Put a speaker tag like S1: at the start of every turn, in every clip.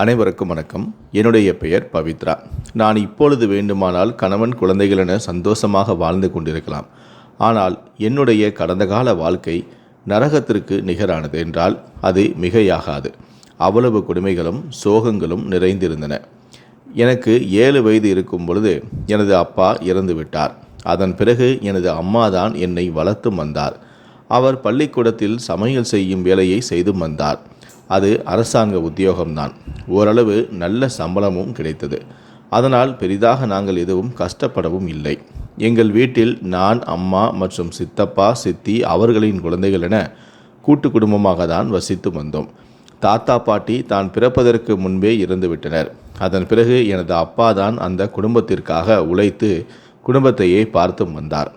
S1: அனைவருக்கும் வணக்கம். என்னுடைய பெயர் பவித்ரா. நான் இப்பொழுது வேண்டுமானால் கணவன் குழந்தைகள் என சந்தோஷமாக வாழ்ந்து கொண்டிருக்கலாம். ஆனால் என்னுடைய கடந்த கால வாழ்க்கை நரகத்திற்கு நிகரானது என்றால் அது மிகையாகாது. அவ்வளவு கொடுமைகளும் சோகங்களும் நிறைந்திருந்தன. எனக்கு ஏழு வயது இருக்கும் பொழுது எனது அப்பா இறந்து விட்டார். அதன் பிறகு எனது அம்மா தான் என்னை வளர்த்து வந்தார். அவர் பள்ளிக்கூடத்தில் சமையல் செய்யும் வேலையை செய்து வந்தார். அது அரசாங்க உத்தியோகம்தான். ஓரளவு நல்ல சம்பளமும் கிடைத்தது. அதனால் பெரிதாக நாங்கள் எதுவும் கஷ்டப்படவும் இல்லை. எங்கள் வீட்டில் நான் அம்மா மற்றும் சித்தப்பா சித்தி அவர்களின் குழந்தைகள் என கூட்டு குடும்பமாக தான் வசித்து வந்தோம். தாத்தா பாட்டி தான் பிறப்பதற்கு முன்பே இறந்துவிட்டனர். அதன் பிறகு எனது அப்பா தான் அந்த குடும்பத்திற்காக உழைத்து குடும்பத்தையே பார்த்து வந்தார்.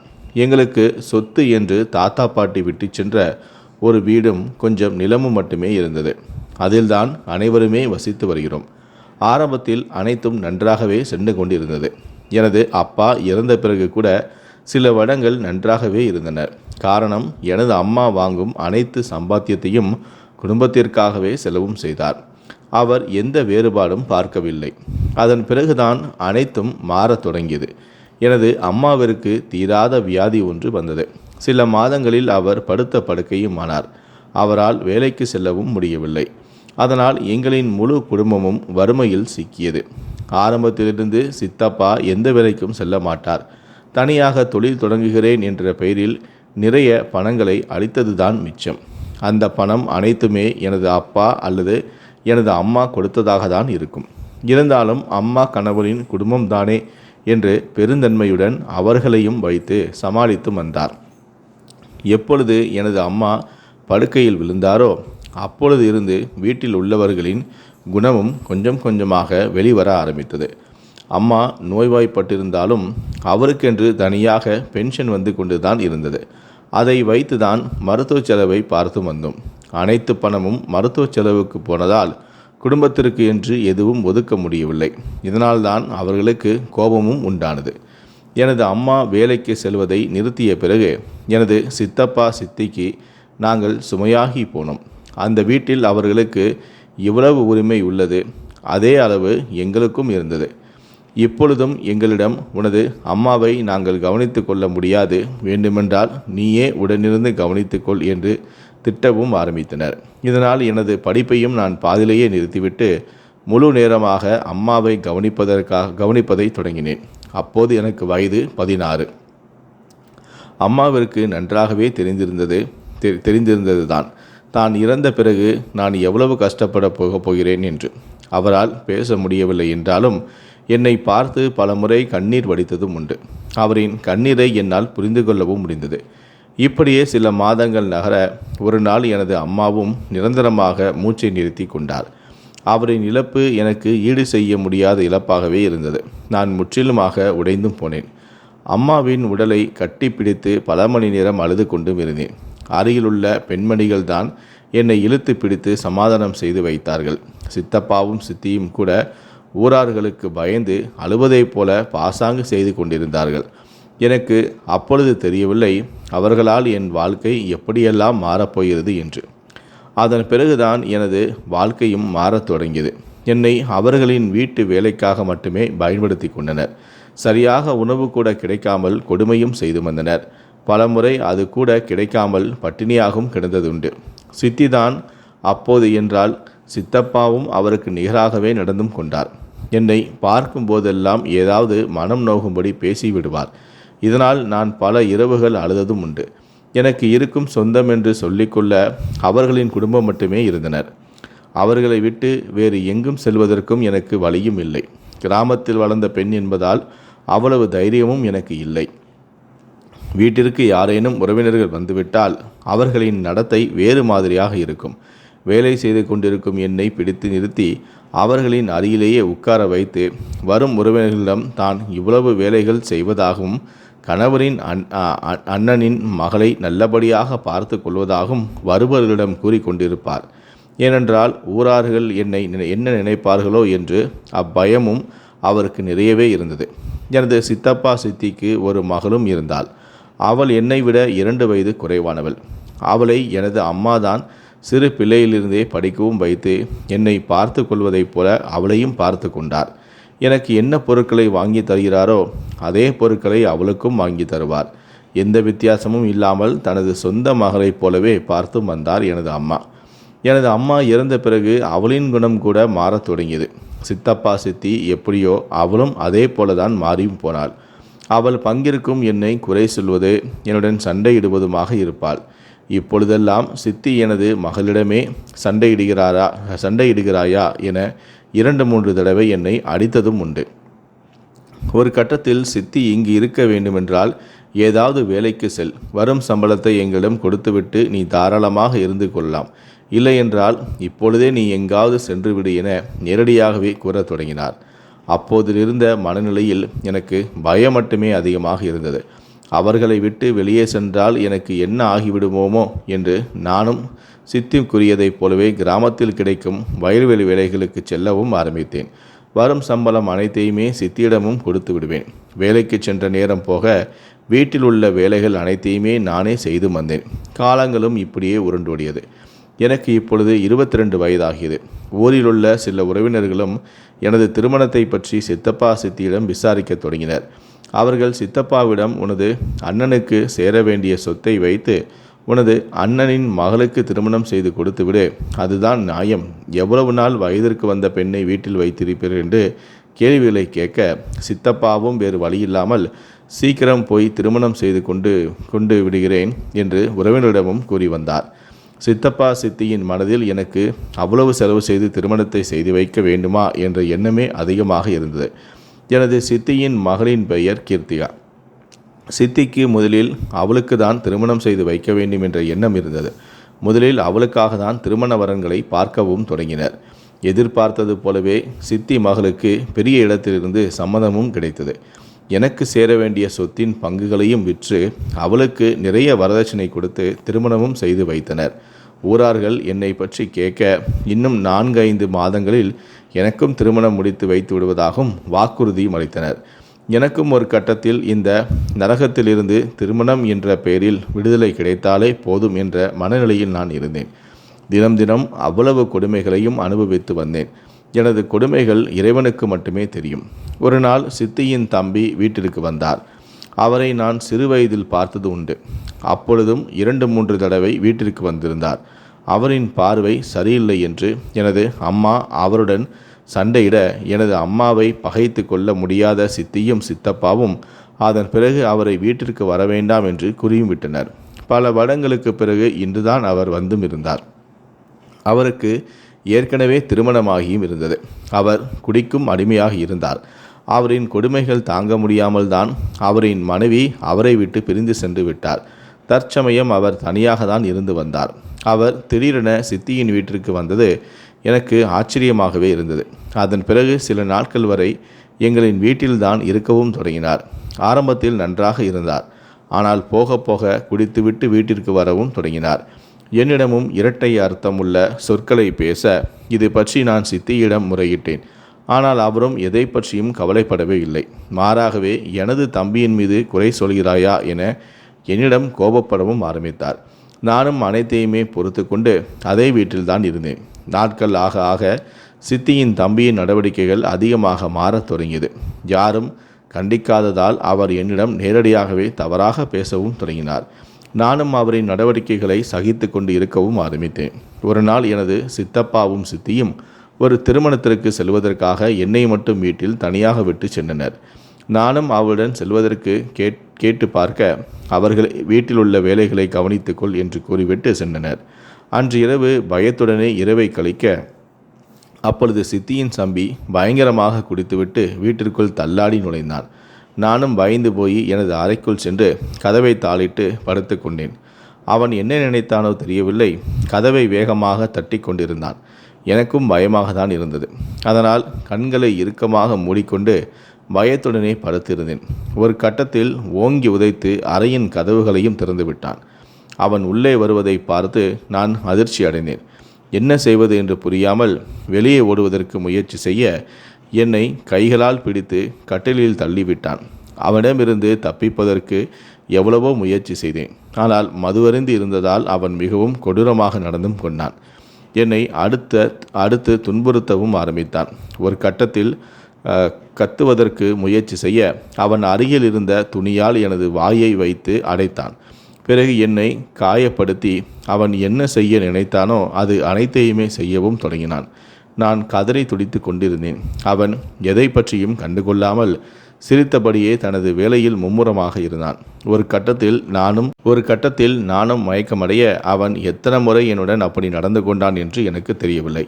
S1: எங்களுக்கு சொத்து என்று தாத்தா பாட்டி விட்டு சென்ற ஒரு வீடும் கொஞ்சம் நிலமும் மட்டுமே இருந்தது. அதில்தான் அனைவருமே வசித்து வருகிறோம். ஆரம்பத்தில் அனைத்தும் நன்றாகவே சென்று கொண்டிருந்தது. எனது அப்பா இறந்த பிறகு கூட சில வருடங்கள் நன்றாகவே இருந்தனர். காரணம் எனது அம்மா வாங்கும் அனைத்து சம்பாத்தியத்தையும் குடும்பத்திற்காகவே செலவும் செய்தார். அவர் எந்த வேறுபாடும் பார்க்கவில்லை. அதன் பிறகுதான் அனைத்தும் மாறத் தொடங்கியது. எனது அம்மாவிற்கு தீராத வியாதி ஒன்று வந்தது. சில மாதங்களில் அவர் படுத்த படுக்கையும் ஆனார். அவரால் வேலைக்கு செல்லவும் முடியவில்லை. அதனால் எங்களின் முழு குடும்பமும் வறுமையில் சிக்கியது. ஆரம்பத்திலிருந்து சித்தப்பா எந்த வேலைக்கும் செல்ல மாட்டார். தனியாக தொழில் தொடங்குகிறேன் என்ற பெயரில் நிறைய பணங்களை அளித்ததுதான் மிச்சம். அந்த பணம் அனைத்துமே எனது அப்பா அல்லது எனது அம்மா கொடுத்ததாக தான் இருக்கும். இருந்தாலும் அம்மா கணவரின் குடும்பம்தானே என்று பெருந்தன்மையுடன் அவர்களையும் வைத்து சமாளித்து வந்தார். எப்பொழுது எனது அம்மா படுக்கையில் விழுந்தாரோ அப்பொழுது இருந்து வீட்டில் உள்ளவர்களின் குணமும் கொஞ்சம் கொஞ்சமாக வெளிவர ஆரம்பித்தது. அம்மா நோய்வாய்ப்பட்டிருந்தாலும் அவருக்கென்று தனியாக பென்ஷன் வந்து கொண்டு தான் இருந்தது. அதை வைத்து தான் மருத்துவ செலவை பார்த்து வந்தோம். அனைத்து பணமும் மருத்துவ செலவுக்கு போனதால் குடும்பத்திற்கு என்று எதுவும் ஒதுக்க முடியவில்லை. இதனால்தான் அவர்களுக்கு கோபமும் உண்டானது. எனது அம்மா வேலைக்கு செல்வதை நிறுத்திய பிறகு எனது சித்தப்பா சித்திக்கு நாங்கள் சுமையாகி போனோம். அந்த வீட்டில் அவர்களுக்கு இவ்வளவு உரிமை உள்ளது. அதே அளவு எங்களுக்கும் இருந்தது. இப்பொழுதும் எங்களிடம் உனது அம்மாவை நாங்கள் கவனித்து கொள்ள முடியாது. வேண்டுமென்றால் நீயே உடனிருந்து கவனித்துக்கொள் என்று திட்டவும் ஆரம்பித்தனர். இதனால் எனது படிப்பையும் நான் பாதிலேயே நிறுத்திவிட்டு முழு நேரமாக அம்மாவை கவனிப்பதற்காக கவனிப்பதை தொடங்கினேன். அப்போது எனக்கு வயது பதினாறு. அம்மாவிற்கு நன்றாகவே தெரிந்திருந்தது தெ தெரிந்திருந்தது தான் தான் இறந்த பிறகு நான் எவ்வளவு கஷ்டப்பட போகப் போகிறேன் என்று. அவரால் பேச முடியவில்லை என்றாலும் என்னை பார்த்து பலமுறை கண்ணீர் வடித்ததும் உண்டு. அவரின் கண்ணீரை என்னால் புரிந்து கொள்ளவும் முடிந்தது. இப்படியே சில மாதங்கள் நகர ஒரு நாள் எனது அம்மாவும் நிரந்தரமாக மூச்சை நிறுத்தி கொண்டார். அவரின் இழப்பு எனக்கு ஈடு செய்ய முடியாத இழப்பாகவே இருந்தது. நான் முற்றிலுமாக உடைந்தும் போனேன். அம்மாவின் உடலை கட்டிப்பிடித்து பல மணி நேரம் அழுது கொண்டும் இருந்தேன். அருகிலுள்ள பெண்மணிகள் தான் என்னை இழுத்து பிடித்து சமாதானம் செய்து வைத்தார்கள். சித்தப்பாவும் சித்தியும் கூட ஊரார்களுக்கு பயந்து அழுவதைப் போல பாசாங்கு செய்து கொண்டிருந்தார்கள். எனக்கு அப்பொழுது தெரியவில்லை அவர்களால் என் வாழ்க்கை எப்படியெல்லாம் மாறப்போகிறது என்று. அதன் பிறகுதான் எனது வாழ்க்கையும் மாறத் தொடங்கியது. என்னை அவர்களின் வீட்டு வேலைக்காக மட்டுமே பயன்படுத்தி கொண்டனர். சரியாக உணவு கூட கிடைக்காமல் கொடுமையும் செய்து வந்தனர். பலமுறை அது கூட கிடைக்காமல் பட்டினியாகவும் கிடந்ததுண்டு. சித்திதான் அப்போது என்றால் சித்தப்பாவும் அவருக்கு நிகராகவே நடந்தும் கொண்டார். என்னை பார்க்கும் போதெல்லாம் ஏதாவது மனம் நோகும்படி பேசிவிடுவார் இதனால் நான் பல இரவுகள் அழுததும் உண்டு. எனக்கு இருக்கும் சொந்தம் என்று சொல்லிக்கொள்ள அவர்களின் குடும்பம் மட்டுமே இருந்தனர். அவர்களை விட்டு வேறு எங்கும் செல்வதற்கும் எனக்கு வழியும் இல்லை. கிராமத்தில் வளர்ந்த பெண் என்பதால் அவ்வளவு தைரியமும் எனக்கு இல்லை. வீட்டிற்கு யாரேனும் உறவினர்கள் வந்துவிட்டால் அவர்களின் நடத்தை வேறு மாதிரியாக இருக்கும். வேலை செய்து கொண்டிருக்கும் என்னை பிடித்து நிறுத்தி அவர்களின் அருகிலேயே உட்கார வைத்து வரும் உறவினர்களிடம் தான் இவ்வளவு வேலைகள் செய்வதாகவும் கணவரின் அன் அண்ணனின் மகளை நல்லபடியாக பார்த்து கொள்வதாகவும் வருபவர்களிடம் கூறிக்கொண்டிருப்பார் ஏனென்றால் ஊரார்கள் என்னை என்ன நினைப்பார்களோ என்று அப்பயமும் அவருக்கு நிறையவே இருந்தது. எனது சித்தப்பா சித்திக்கு ஒரு மகளும் இருந்தாள். அவள் என்னை விட இரண்டு வயது குறைவானவள். அவளை எனது அம்மாதான் சிறு பிள்ளையிலிருந்தே படிக்கவும் வைத்து என்னை பார்த்து கொள்வதைப் போல அவளையும் பார்த்து கொண்டார். எனக்கு என்ன பொருட்களை வாங்கி தருகிறாரோ அதே பொருட்களை அவளுக்கும் வாங்கி தருவார். எந்த வித்தியாசமும் இல்லாமல் தனது சொந்த மகளைப் போலவே பார்த்தும் வந்தார் எனது அம்மா. எனது அம்மா இறந்த பிறகு அவளின் குணம் கூட மாறத் தொடங்கியது. சித்தப்பா சித்தி எப்படியோ அவளும் அதே போலதான் மாறியும் போனாள். அவள் பங்கிருக்கும் என்னை குறை சொல்வது என்னுடன் சண்டையிடுவதுமாக இருப்பாள். இப்பொழுதெல்லாம் சித்தி எனது மகளிடமே சண்டையிடுகிறாரா சண்டையிடுகிறாயா என இரண்டு மூன்று தடவை என்னை அடித்ததும் உண்டு. ஒரு கட்டத்தில் சித்தி இங்கு இருக்க வேண்டுமென்றால் ஏதாவது வேலைக்கு செல். வரும் சம்பளத்தை எங்களிடம் கொடுத்துவிட்டு நீ தாராளமாக இருந்து கொள்ளலாம். இல்லையென்றால் இப்பொழுதே நீ எங்காவது சென்றுவிடு என நேரடியாகவே கூறத் தொடங்கினார். அப்போதிலிருந்த மனநிலையில் எனக்கு பயம் மட்டுமே அதிகமாக இருந்தது. அவர்களை விட்டு வெளியே சென்றால் எனக்கு என்ன ஆகிவிடுமோமோ என்று நானும் சித்திக்குரியதைப் போலவே கிராமத்தில் கிடைக்கும் வயல்வெளி வேலைகளுக்கு செல்லவும் ஆரம்பித்தேன். வரும் சம்பளம் அனைத்தையுமே சித்தியிடமும் கொடுத்து விடுவேன். வேலைக்கு சென்ற நேரம் போக வீட்டில் உள்ள வேலைகள் அனைத்தையுமே நானே செய்து வந்தேன். காலங்களும் இப்படியே உருண்டோடியது. எனக்கு இப்பொழுது இருபத்தி ரெண்டு வயதாகியது. ஊரில் உள்ள சில உறவினர்களும் எனது திருமணத்தை பற்றி சித்தப்பா சித்தியிடம் விசாரிக்கத் தொடங்கினர். அவர்கள் சித்தப்பாவிடம் உனது அண்ணனுக்கு சேர வேண்டிய சொத்தை வைத்து உனது அண்ணனின் மகளுக்கு திருமணம் செய்து கொடுத்துவிடு அதுதான் நியாயம். எவ்வளவு நாள் வயதிற்கு வந்த பெண்ணை வீட்டில் வைத்திருப்பீர்கள் என்று கேள்விகளை கேட்க சித்தப்பாவும் வேறு வழியில்லாமல் சீக்கிரம் போய் திருமணம் செய்து கொண்டு கொண்டு விடுகிறேன் என்று உறவினரிடமும் கூறி வந்தார். சித்தப்பா சித்தியின் மனதில் எனக்கு அவ்வளவு செலவு செய்து திருமணத்தை செய்து வைக்க வேண்டுமா என்ற எண்ணமே அதிகமாக இருந்தது. எனது சித்தியின் மகளின் பெயர் கீர்த்திகா. சித்திக்கு முதலில் அவளுக்கு தான் திருமணம் செய்து வைக்க வேண்டும் என்ற எண்ணம் இருந்தது. முதலில் அவளுக்காக தான் திருமண வரன்களை பார்க்கவும் தொடங்கினர். எதிர்பார்த்தது போலவே சித்தி மகளுக்கு பெரிய இடத்திலிருந்து சம்மதமும் கிடைத்தது. எனக்கு சேர வேண்டிய சொத்தின் பங்குகளையும் விற்று அவளுக்கு நிறைய வரதட்சணை கொடுத்து திருமணமும் செய்து வைத்தனர். ஊரார்கள் என்னை பற்றி கேட்க இன்னும் நான்கு ஐந்து மாதங்களில் எனக்கும் திருமணம் முடித்து வைத்து விடுவதாகவும் வாக்குறுதியும் அளித்தனர். எனக்கும் ஒரு கட்டத்தில் இந்த நரகத்திலிருந்து திருமணம் என்ற பெயரில் விடுதலை கிடைத்தாலே போதும் என்ற மனநிலையில் நான் இருந்தேன். தினம் தினம் அவ்வளவு கொடுமைகளையும் அனுபவித்து வந்தேன். எனது கொடுமைகள் இறைவனுக்கு மட்டுமே தெரியும். ஒரு நாள் சித்தியின் தம்பி வீட்டிற்கு வந்தார். அவரை நான் சிறு வயதில் பார்த்தது உண்டு. அப்பொழுதும் இரண்டு மூன்று தடவை வீட்டிற்கு வந்திருந்தார். அவரின் பார்வை சரியில்லை என்று எனது அம்மா அவருடன் சண்டையிட எனது அம்மாவை பகைத்து கொள்ள முடியாத சித்தியும் சித்தப்பாவும் அதன் பிறகு அவரை வீட்டிற்கு வர வேண்டாம் என்று கூறியும் விட்டனர். பல வருடங்களுக்கு பிறகு இன்றுதான் அவர் வந்தும் இருந்தார். அவருக்கு ஏற்கனவே திருமணமாகியும் இருந்தது. அவர் குடிக்கும் அடிமையாக இருந்தார். அவரின் கொடுமைகள் தாங்க முடியாமல் தான் அவரின் மனைவி அவரை விட்டு பிரிந்து சென்று விட்டார். தற்சமயம் அவர் தனியாக தான் இருந்து வந்தார். அவர் திடீரென சித்தியின் வீட்டிற்கு வந்தது எனக்கு ஆச்சரியமாகவே இருந்தது. அதன் பிறகு சில நாட்கள் வரை எங்களின் வீட்டில்தான் இருக்கவும் தொடங்கினார். ஆரம்பத்தில் நன்றாக இருந்தார். ஆனால் போக போக குடித்துவிட்டு வீட்டிற்கு வரவும் தொடங்கினார். என்னிடமும் இரட்டை அர்த்தமுள்ள சொற்களை பேச இது பற்றி நான் சித்தியிடம் முறையிட்டேன். ஆனால் அவரும் எதை பற்றியும் கவலைப்படவே இல்லை. மாறாகவே எனது தம்பியின் மீது குறை சொல்கிறாயா என என்னிடம் கோபப்படவும் ஆரம்பித்தார். நானும் அனைத்தையுமே பொறுத்து கொண்டு அதே வீட்டில்தான் இருந்தேன். நாட்கள் ஆக ஆக சித்தியின் தம்பியின் நடவடிக்கைகள் அதிகமாக மாறத் தொடங்கியது. யாரும் கண்டிக்காததால் அவர் என்னிடம் நேரடியாகவே தவறாக பேசவும் தொடங்கினார். நானும் அவரின் நடவடிக்கைகளை சகித்து கொண்டு இருக்கவும் ஆரம்பித்தேன். ஒரு நாள் எனது சித்தப்பாவும் சித்தியும் ஒரு திருமணத்திற்கு செல்வதற்காக என்னை மட்டும் வீட்டில் தனியாக விட்டு சென்றனர். நானும் அவளுடன் செல்வதற்கு கேட் கேட்டு பார்க்க அவர்கள் வீட்டில் உள்ள வேலைகளை கவனித்துக்கொள் என்று கூறிவிட்டு சென்றனர். அன்று இரவு பயத்துடனே இரவை கழிக்க அப்பொழுது சித்தியின் சம்பி பயங்கரமாக குடித்துவிட்டு வீட்டிற்குள் தள்ளாடி நுழைந்தான். நானும் பயந்து போய் எனது அறைக்குள் சென்று கதவை தாளிட்டு படுத்து கொண்டேன். அவன் என்ன நினைத்தானோ தெரியவில்லை. கதவை வேகமாக தட்டி கொண்டிருந்தான். எனக்கும் பயமாக தான் இருந்தது. அதனால் கண்களை இறுக்கமாக மூடிக்கொண்டு பயத்துடனே படுத்திருந்தேன். ஒரு கட்டத்தில் ஓங்கி உதைத்து அறையின் கதவுகளையும் திறந்துவிட்டான் அவன் உள்ளே வருவதை பார்த்து நான் அதிர்ச்சி அடைந்தேன். என்ன செய்வது என்று புரியாமல் வெளியே ஓடுவதற்கு முயற்சி செய்ய என்னை கைகளால் பிடித்து கட்டிலில் தள்ளிவிட்டான். அவனிடமிருந்து தப்பிப்பதற்கு எவ்வளவோ முயற்சி செய்தேன். ஆனால் மதுவருந்து இருந்ததால் அவன் மிகவும் கொடூரமாக நடந்தும் கொண்டான். என்னை அடுத்த அடுத்து துன்புறுத்தவும் ஆரம்பித்தான். ஒரு கட்டத்தில் கத்துவதற்கு முயற்சி செய்ய அவன் அருகில் இருந்த துணியால் எனது வாயை வைத்து அடைத்தான். பிறகு என்னை காயப்படுத்தி அவன் என்ன செய்ய நினைத்தானோ அது அனைத்தையுமே செய்யவும் தொடங்கினான். நான் கதறி துடித்து கொண்டிருந்தேன். அவன் எதை பற்றியும் கண்டுகொள்ளாமல் சிரித்தபடியே தனது வேலையில் மும்முரமாக இருந்தான். ஒரு கட்டத்தில் நானும் ஒரு கட்டத்தில் நானும் மயக்கமடைய அவன் எத்தனை முறை என்னுடன் அப்படி நடந்து கொண்டான் என்று எனக்கு தெரியவில்லை.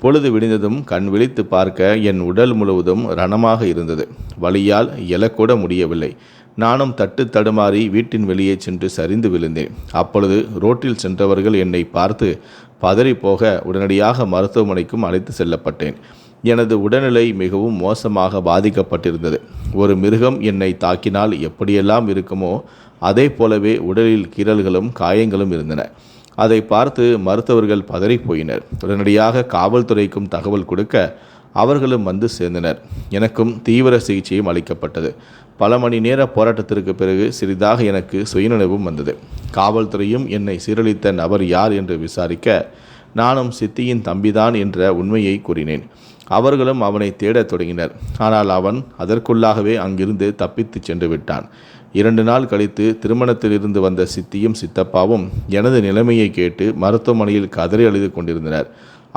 S1: பொழுது விடிந்ததும் கண் விழித்து பார்க்க என் உடல் முழுவதும் ரணமாக இருந்தது. வழியால் எழக்கூட முடியவில்லை. நானும் தட்டு தடுமாறி வீட்டின் வெளியே சென்று சரிந்து விழுந்தேன். அப்பொழுது ரோட்டில் சென்றவர்கள் என்னை பார்த்து பதறி போக உடனடியாக மருத்துவமனைக்கும் அழைத்து செல்லப்பட்டேன். எனது உடல்நிலை மிகவும் மோசமாக பாதிக்கப்பட்டிருந்தது. ஒரு மிருகம் என்னை தாக்கினால் எப்படியெல்லாம் இருக்குமோ அதே போலவே உடலில் கீறல்களும் காயங்களும் இருந்தன. அதை பார்த்து மருத்துவர்கள் பதறிப் போயினர் உடனடியாக காவல்துறைக்கும் தகவல் கொடுக்க அவர்களும் வந்து சேர்ந்தனர். எனக்கும் தீவிர சிகிச்சையும் அளிக்கப்பட்டது. பல மணி நேர போராட்டத்திற்கு பிறகு சிறிதாக எனக்கு சுயநினைவும் வந்தது. காவல்துறையும் என்னை சீரழித்த நபர் யார் என்று விசாரிக்க நானும் சித்தியின் தம்பிதான் என்ற உண்மையை கூறினேன். அவர்களும் அவனை தேடத் தொடங்கினர். ஆனால் அவன் அதற்குள்ளாகவே அங்கிருந்து தப்பித்துச் சென்று விட்டான். இரண்டு நாள் கழித்து திருமணத்திலிருந்து வந்த சித்தியும் சித்தப்பாவும் எனது நிலைமையை கேட்டு மருத்துவமனையில் கதறி அழுது கொண்டிருந்தனர்.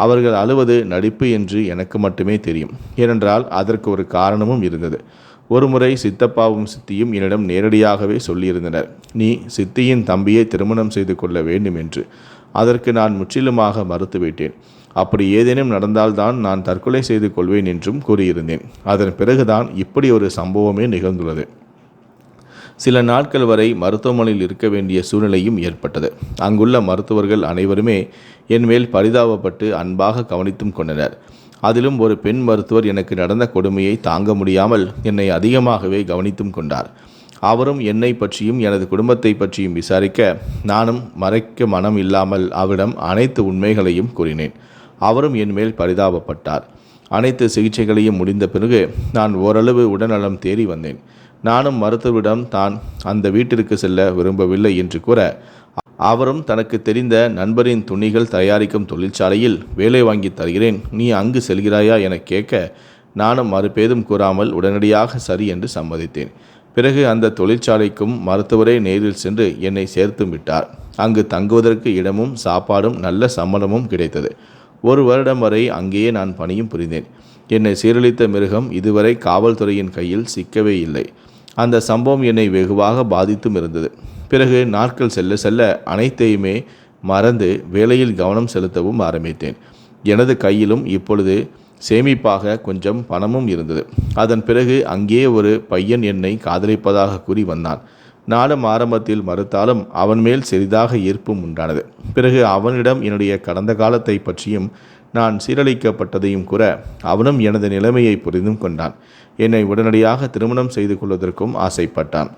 S1: அவர்கள் அழுவது நடிப்பு என்று எனக்கு மட்டுமே தெரியும். ஏனென்றால் அதற்கு ஒரு காரணமும் இருந்தது. ஒருமுறை சித்தப்பாவும் சித்தியும் என்னிடம் நேரடியாகவே சொல்லியிருந்தனர். நீ சித்தியின் தம்பியை திருமணம் செய்து கொள்ள வேண்டும் என்று அதற்கு நான் முற்றிலுமாக மறுத்துவிட்டேன். அப்படி ஏதேனும் நடந்தால்தான் நான் தற்கொலை செய்து கொள்வேன் என்றும் கூறியிருந்தேன். அதன் பிறகுதான் இப்படி ஒரு சம்பவமே நிகழ்ந்துள்ளது. சில நாட்கள் வரை மருத்துவமனையில் இருக்க வேண்டிய சூழ்நிலையும் ஏற்பட்டது. அங்குள்ள மருத்துவர்கள் அனைவருமே என் மேல் பரிதாபப்பட்டு அன்பாக கவனித்தும் கொண்டனர். அதிலும் ஒரு பெண் மருத்துவர் எனக்கு நடந்த கொடுமையை தாங்க முடியாமல் என்னை அதிகமாகவே கவனித்தும் கொண்டார். அவரும் என்னை பற்றியும் எனது குடும்பத்தை பற்றியும் விசாரிக்க நானும் மறைக்க மனம் இல்லாமல் அவரிடம் அனைத்து உண்மைகளையும் கூறினேன். அவரும் என் மேல் பரிதாபப்பட்டார். அனைத்து சிகிச்சைகளையும் முடிந்த பிறகு நான் ஓரளவு உடல்நலம் தேறி வந்தேன். நானும் மருத்துவரிடம் தான் அந்த வீட்டிற்கு செல்ல விரும்பவில்லை என்று கூற அவரும் தனக்கு தெரிந்த நண்பரின் துணிகள் தயாரிக்கும் தொழிற்சாலையில் வேலை வாங்கி தருகிறேன் நீ அங்கு செல்கிறாயா என கேட்க நானும் மறுபேதும் கூறாமல் உடனடியாக சரி என்று சம்மதித்தேன். பிறகு அந்த தொழிற்சாலைக்கும் மருத்துவரே நேரில் சென்று என்னை சேர்த்து விட்டார். அங்கு தங்குவதற்கு இடமும் சாப்பாடும் நல்ல சம்பளமும் கிடைத்தது. ஒரு வருடம் வரை அங்கேயே நான் பணியும் புரிந்தேன். என்னை சீரழித்த மிருகம் இதுவரை காவல்துறையின் கையில் சிக்கவே இல்லை. அந்த சம்பவம் என்னை வெகுவாக பாதித்தும் இருந்தது. பிறகு நாட்கள் செல்ல செல்ல அனைத்தையுமே மறந்து வேலையில் கவனம் செலுத்தவும் ஆரம்பித்தேன். எனது கையிலும் இப்பொழுது சேமிப்பாக கொஞ்சம் பணமும் இருந்தது. அதன் பிறகு அங்கே ஒரு பையன் என்னை காதலிப்பதாக கூறி வந்தான். நாளும் ஆரம்பத்தில் மறுத்தாலும் அவன் மேல் சிறிதாக ஈர்ப்பும் உண்டானது. பிறகு அவனிடம் என்னுடைய கடந்த காலத்தை பற்றியும் நான் சீரழிக்கப்பட்டதையும் கூற அவனும் எனது நிலைமையை புரிந்தும் கொண்டான். என்னை உடனடியாக திருமணம் செய்து கொள்வதற்கும் ஆசைப்பட்டான்.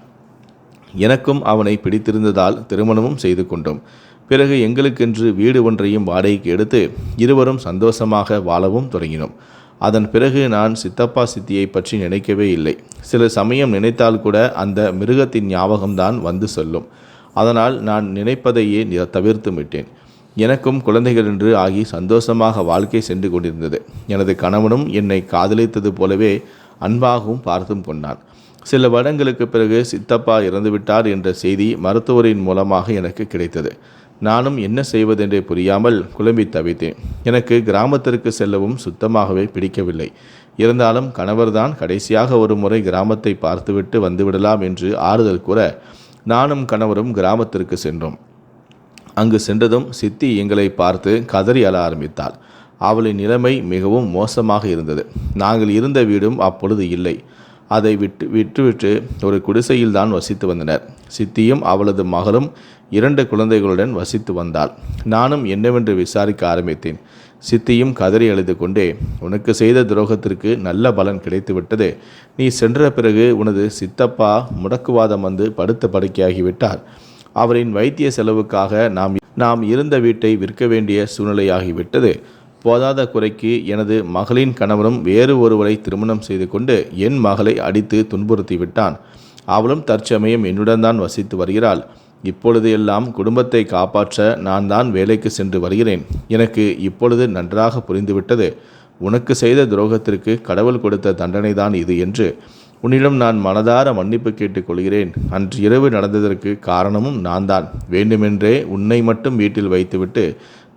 S1: எனக்கும் அவனை பிடித்திருந்ததால் திருமணமும் செய்து கொண்டோம். பிறகு எங்களுக்கென்று வீடு ஒன்றையும் வாடகைக்கு எடுத்து இருவரும் சந்தோஷமாக வாழவும் தொடங்கினோம். அதன் பிறகு நான் சித்தப்பா சித்தியை பற்றி நினைக்கவே இல்லை. சில சமயம் நினைத்தால் கூட அந்த மிருகத்தின் ஞாபகம்தான் வந்து சொல்லும். அதனால் நான் நினைப்பதையே தவிர்த்து விட்டேன். எனக்கும் குழந்தைகள் என்று ஆகி சந்தோஷமாக வாழ்க்கை சென்று கொண்டிருந்தது. எனது கணவனும் என்னை காதலித்தது போலவே அன்பாகவும் பார்த்தும் கொண்டான். சில வருடங்களுக்கு பிறகு சித்தப்பா இறந்துவிட்டார் என்ற செய்தி மருத்துவரின் மூலமாக எனக்கு கிடைத்தது. நானும் என்ன செய்வதென்றே புரியாமல் குழம்பி தவித்தேன். எனக்கு கிராமத்திற்கு செல்லவும் சுத்தமாகவே பிடிக்கவில்லை. இருந்தாலும் கணவர்தான் கடைசியாக ஒரு முறை கிராமத்தை பார்த்துவிட்டு வந்துவிடலாம் என்று ஆறுதல் கூற நானும் கணவரும் கிராமத்திற்கு சென்றோம். அங்கு சென்றதும் சித்தி எங்களை பார்த்து கதறி அழ ஆரம்பித்தாள். அவளின் நிலைமை மிகவும் மோசமாக இருந்தது. நாங்கள் இருந்த வீடும் அப்பொழுது இல்லை. அதை விட்டு விட்டுவிட்டு ஒரு குடிசையில் தான் வசித்து வந்தனர். சித்தியும் அவளது மகளும் இரண்டு குழந்தைகளுடன் வசித்து வந்தாள். நானும் என்னவென்று விசாரிக்க ஆரம்பித்தேன். சித்தியும் கதறி அழுது கொண்டே உனக்கு செய்த துரோகத்திற்கு நல்ல பலன் கிடைத்துவிட்டது. நீ சென்ற பிறகு உனது சித்தப்பா முடக்குவாதம் வந்து படுத்த படுக்கையாகிவிட்டார். அவரின் வைத்திய செலவுக்காக நாம் நாம் இருந்த வீட்டை விற்க வேண்டிய சூழ்நிலையாகிவிட்டது. போதாத குறைக்கு எனது மகளின் கணவனும் வேறு ஒருவரை திருமணம் செய்து கொண்டு என் மகளை அடித்து துன்புறுத்தி விட்டான் அவளும் தற்சமயம் என்னுடன் தான் வசித்து வருகிறாள். இப்பொழுது எல்லாம் குடும்பத்தை காப்பாற்ற நான் தான் வேலைக்கு சென்று வருகிறேன். எனக்கு இப்பொழுது நன்றாக புரிந்துவிட்டது. உனக்கு செய்த துரோகத்திற்கு கடவுள் கொடுத்த தண்டனை தான் இது என்று உன்னிடம் நான் மனதார மன்னிப்பு கேட்டுக்கொள்கிறேன் அன்று இரவு நடந்ததற்கு காரணமும் நான் தான் வேண்டுமென்றே உன்னை மட்டும் வீட்டில் வைத்துவிட்டு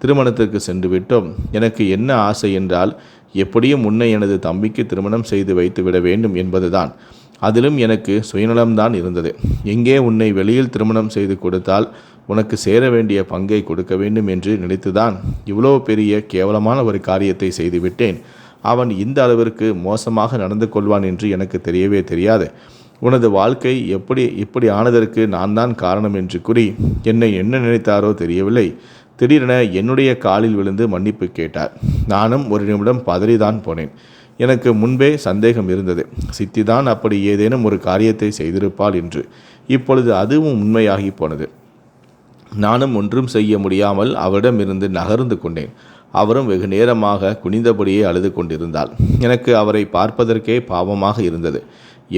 S1: திருமணத்திற்கு சென்று விட்டோம். எனக்கு என்ன ஆசை என்றால் எப்படியும் உன்னை எனது தம்பிக்கு திருமணம் செய்து வைத்து விட வேண்டும் என்பதுதான். அதிலும் எனக்கு சுயநலம்தான் இருந்தது. எங்கே உன்னை வெளியில் திருமணம் செய்து கொடுத்தால் உனக்கு சேர வேண்டிய பங்கை கொடுக்க வேண்டும் என்று நினைத்துதான் இவ்வளோ பெரிய கேவலமான ஒரு காரியத்தை செய்துவிட்டேன். அவன் இந்த அளவிற்கு மோசமாக நடந்து கொள்வான் என்று எனக்கு தெரியவே தெரியாது. உனது வாழ்க்கை எப்படி இப்படி ஆனதற்கு நான் தான் காரணம் என்று கூறி என்னை என்ன நினைத்தாரோ தெரியவில்லை. திடீரென என்னுடைய காலில் விழுந்து மன்னிப்பு கேட்டார். நானும் ஒரு நிமிடம் பதறிதான் போனேன். எனக்கு முன்பே சந்தேகம் இருந்தது. சித்தி தான் அப்படி ஏதேனும் ஒரு காரியத்தை செய்திருப்பாள் என்று. இப்பொழுது அதுவும் உண்மையாகி போனது. நானும் ஒன்றும் செய்ய முடியாமல் அவரிடமிருந்து நகர்ந்து கொண்டேன். அவரும் வெகு நேரமாக குனிந்தபடியே அழுது கொண்டிருந்தாள். எனக்கு அவரை பார்ப்பதற்கே பாவமாக இருந்தது.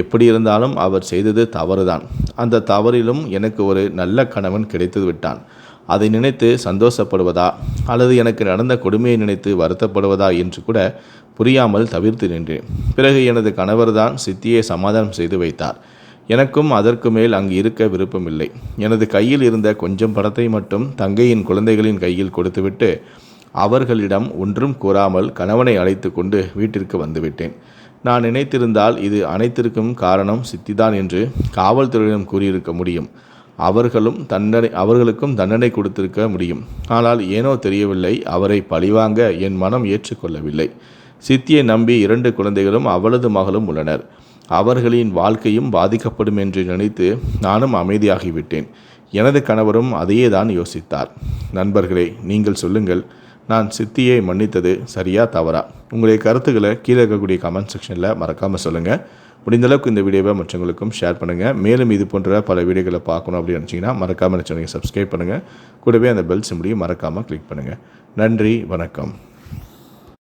S1: எப்படி இருந்தாலும் அவர் செய்தது தவறுதான். அந்த தவறிலும் எனக்கு ஒரு நல்ல கணவன் கிடைத்து விட்டான் அதை நினைத்து சந்தோஷப்படுவதா? அல்லது எனக்கு நடந்த கொடுமையை நினைத்து வருத்தப்படுவதா என்று கூட புரியாமல் தவிர்த்து நின்றேன். பிறகு எனது கணவர்தான் சித்தியை சமாதானம் செய்து வைத்தார். எனக்கும் அதற்கு மேல் அங்கு இருக்க விருப்பமில்லை. எனது கையில் இருந்த கொஞ்சம் படத்தை மட்டும் தங்கையின் குழந்தைகளின் கையில் கொடுத்துவிட்டு அவர்களிடம் ஒன்றும் கூறாமல் கணவனை அழைத்து கொண்டு வீட்டிற்கு வந்துவிட்டேன். நான் நினைத்திருந்தால் இது அனைத்திற்கும் காரணம் சித்திதான் என்று காவல்துறையிடம் கூறியிருக்க முடியும். அவர்களும் தண்டனை அவர்களுக்கும் தண்டனை கொடுத்திருக்க முடியும். ஆனால் ஏனோ தெரியவில்லை அவரை பழிவாங்க என் மனம் ஏற்றுக்கொள்ளவில்லை. சித்தியை நம்பி இரண்டு குழந்தைகளும் அவளது மகளும் உள்ளனர். அவர்களின் வாழ்க்கையும் பாதிக்கப்படும் என்று நினைத்து நானும் அமைதியாகிவிட்டேன். எனது கணவரும் அதையே தான் யோசித்தார். நண்பர்களே நீங்கள் சொல்லுங்கள் நான் சித்தியை மன்னித்தது சரியா தவறா? உங்களுடைய கருத்துக்களை கீழே இருக்கக்கூடிய கமெண்ட் செக்ஷனில் மறக்காமல் சொல்லுங்கள் முடிந்தளவுக்கு இந்த வீடியோவை மற்றவங்களுக்கும் ஷேர் பண்ணுங்கள் மேலும் இது போன்ற பல வீடியோக்களை பார்க்கணும் அப்படின்னு நினச்சிங்கன்னா மறக்காமல் நினச்சவங்க சப்ஸ்கிரைப் பண்ணுங்கள் கூடவே அந்த பெல் சிம்பிளையும் மறக்காமல் கிளிக் பண்ணுங்கள் நன்றி வணக்கம்.